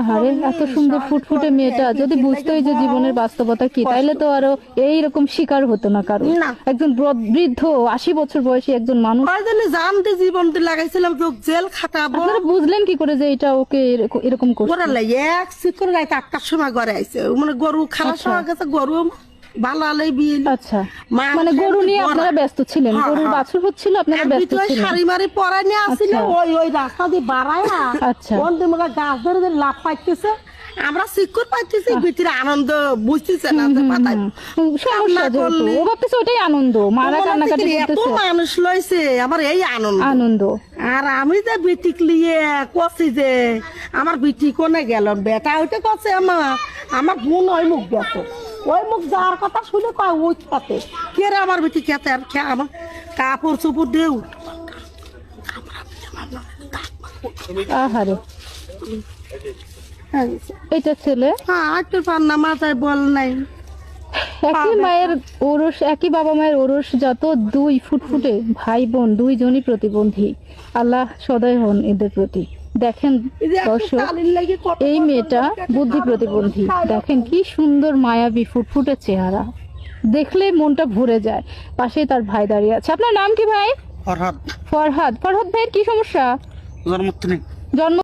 আহারে এত সুন্দর ফুটফুটে মেয়েটা যদি বুঝতোই যে জীবনের বাস্তবতা কি তাইলে তো আরও এইরকম শিকার হতো না কারও। একজন বৃদ্ধ আশি বছর বয়সী একজন মানুষ। কয়জনে জানতে জীবন লাগাইছিলাম জেল খাটাবো। আপনারা বুঝলেন কি করে যে এটা ওকে এরকম লাই এক রাইতে আটটার সময় ঘরে আইছে। মানে গরু খারাপ আচ্ছা। সময় গেছে গরু ভালো আলাই বিল আচ্ছা। মানে গরু নিয়ে আপনারা ব্যস্ত ছিলেন? হ্যাঁ, গরুর হ্যাঁ। বাছুর হচ্ছিল আপনারা ব্যস্ত ছিলেন? শাড়ি মারি পরাই নিয়ে আসছিল আচ্ছা। ওই ওই রাস্তা দিয়ে বাড়ায়। আচ্ছা। কোন দিন ওরা গাছ ধরে ধরে লাভ পাইতেছে। আমরা সিকুর পাইতেছি ভিতরে আনন্দ বুঝতেছে না যে পাতায় হুম, সমস্যা করলে- ও ভাবতেছে ওটাই আনন্দ মারা কান্নাকাটি হচ্ছে কি, এত করতেছে। মানুষ লইছে আমার এই আনন্দ। আনন্দ। আর আমি যে বিটিক লিয়ে কছি যে আমার বিটি কোনে গেল বেটা ওইটা কছে আমার আমার বোন ওই মুখ গেছে ওই মুখ যাওয়ার কথা শুনে কয় ওই খেতে কে রে আমার বেটি খেতে আর খে আমার কাপড় চুপুর দেউ আহারে। এটা ছেলে? হ্যাঁ একটু পান্না মাথায় বল নাই। একই মায়ের ওরস একই বাবা মায়ের ওরস যত দুই ফুটফুটে ভাই বোন দুইজনই প্রতিবন্ধী। আল্লাহ সদয় হন এদের প্রতি। দেখেন এই দর্শক কালির লাগি কত এই মেয়েটা বুদ্ধি প্রতিবন্ধী। দেখেন কি সুন্দর মায়াবী ফুটফুটে চেহারা। দেখলে মনটা ভরে যায়। পাশে তার ভাই দাঁড়িয়ে আছে। আপনার নাম কি ভাই? ফরহাদ। ফরহাদ। ফরহাদ ভাইয়ের কি সমস্যা? জন্মত্ব জন্ম